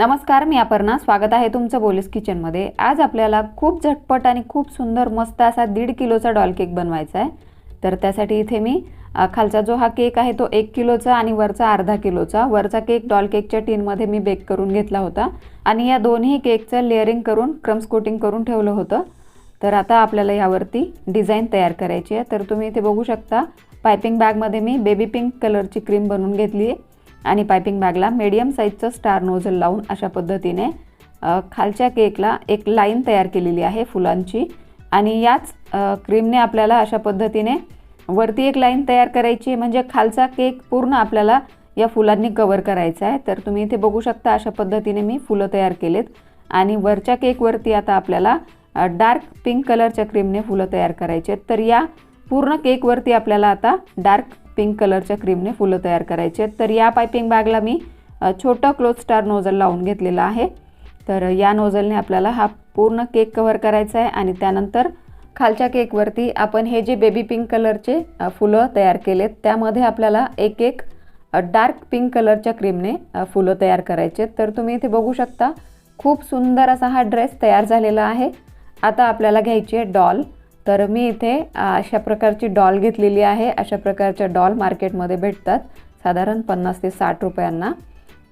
नमस्कार मी अपर्णा. स्वागत आहे तुमचं बोलीस किचनमध्ये. आज आपल्याला खूप झटपट आणि खूप सुंदर मस्त असा दीड किलोचा डॉल केक बनवायचा आहे. तर त्यासाठी इथे मी खालचा जो हा केक आहे तो एक किलोचा आणि वरचा अर्धा किलोचा. वरचा केक डॉल केकच्या टीनमध्ये मी बेक करून घेतला होता. आणि या दोन्ही केकचं लेअरिंग करून क्रम्स कोटिंग करून ठेवलं होतं. तर आता आपल्याला यावरती डिझाईन तयार करायची आहे. तर तुम्ही इथे बघू शकता पायपिंग बॅगमध्ये मी बेबी पिंक कलरची क्रीम बनवून घेतली आहे. आणि पायपिंग बॅगला मीडियम साईजचं स्टार नोझल लावून अशा पद्धतीने खालच्या केकला एक लाईन तयार केलेली आहे फुलांची. आणि याच क्रीमने आपल्याला अशा पद्धतीने वरती एक लाईन तयार करायची म्हणजे खालचा केक पूर्ण आपल्याला या फुलांनी कवर करायचा आहे. तर तुम्ही इथे बघू शकता अशा पद्धतीने मी फुलं तयार केलेत. आणि वरच्या केकवरती आता आपल्याला डार्क पिंक कलरच्या क्रीमने फुलं तयार करायचे आहेत. तर या पूर्ण केकवरती आपल्याला आता डार्क पिंक कलरच्या क्रीमने फुलं तयार करायची आहेत. तर या पायपिंग बॅगला मी छोटं क्लोथ स्टार नोझल लावून घेतलेलं आहे. तर या नोझलने आपल्याला हा पूर्ण केक कव्हर करायचा आहे आणि त्यानंतर खालच्या केकवरती आपण हे जे बेबी पिंक कलरचे फुलं तयार केलेत त्यामध्ये आपल्याला एक एक डार्क पिंक कलरच्या क्रीमने फुलं तयार करायचे तर तुम्ही इथे बघू शकता खूप सुंदर असा हा ड्रेस तयार झालेला आहे. आता आपल्याला घ्यायची आहे डॉल. तर मी इथे अशा प्रकारची डॉल घेतलेली आहे. अशा प्रकारच्या डॉल मार्केटमध्ये भेटतात. साधारण पन्नास ते साठ रुपयांना.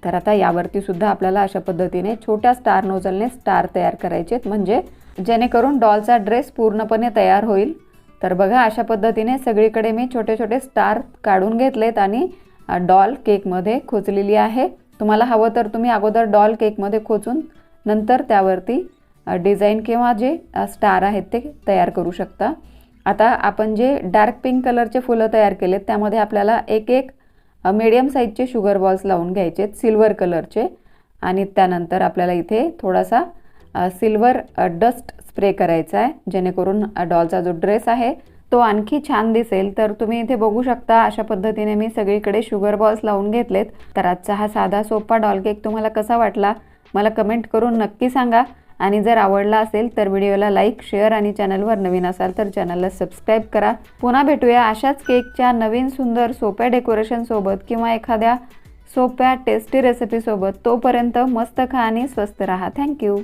तर आता यावरती सुद्धा आपल्याला अशा पद्धतीने छोट्या स्टार नोझलने स्टार तयार करायचे आहेत. म्हणजे जेणेकरून डॉलचा ड्रेस पूर्णपणे तयार होईल. तर बघा अशा पद्धतीने सगळीकडे मी छोटे छोटे स्टार काढून घेतलेत आणि डॉल केकमध्ये खोचलेली आहे. तुम्हाला हवं तर तुम्ही अगोदर डॉल केकमध्ये खोचून नंतर त्यावरती डिझाईन किंवा जे स्टार आहेत ते तयार करू शकता. आता आपण जे डार्क पिंक कलरचे फुलं तयार केलेत त्यामध्ये आपल्याला एक एक मीडियम साईजचे शुगर बॉल्स लावून घ्यायचे आहेत सिल्वर कलरचे आणि त्यानंतर आपल्याला इथे थोडासा सिल्वर डस्ट स्प्रे करायचा आहे जेणेकरून डॉलचा जो ड्रेस आहे तो आणखी छान दिसेल. तर तुम्ही इथे बघू शकता अशा पद्धतीने मी सगळीकडे शुगर बॉल्स लावून घेतलेत. तर आजचा हा साधा सोपा डॉल केक तुम्हाला कसा वाटला मला कमेंट करून नक्की सांगा. आणि जर आवडला असेल तर व्हिडिओला लाईक शेअर आणि चॅनलवर नवीन असाल तर चॅनलला सबस्क्राईब करा. पुन्हा भेटूया अशाच केकच्या नवीन सुंदर सोप्या डेकोरेशनसोबत किंवा एखाद्या सोप्या टेस्टी रेसिपीसोबत तोपर्यंत मस्त खा आणि स्वस्त राहा. थँक्यू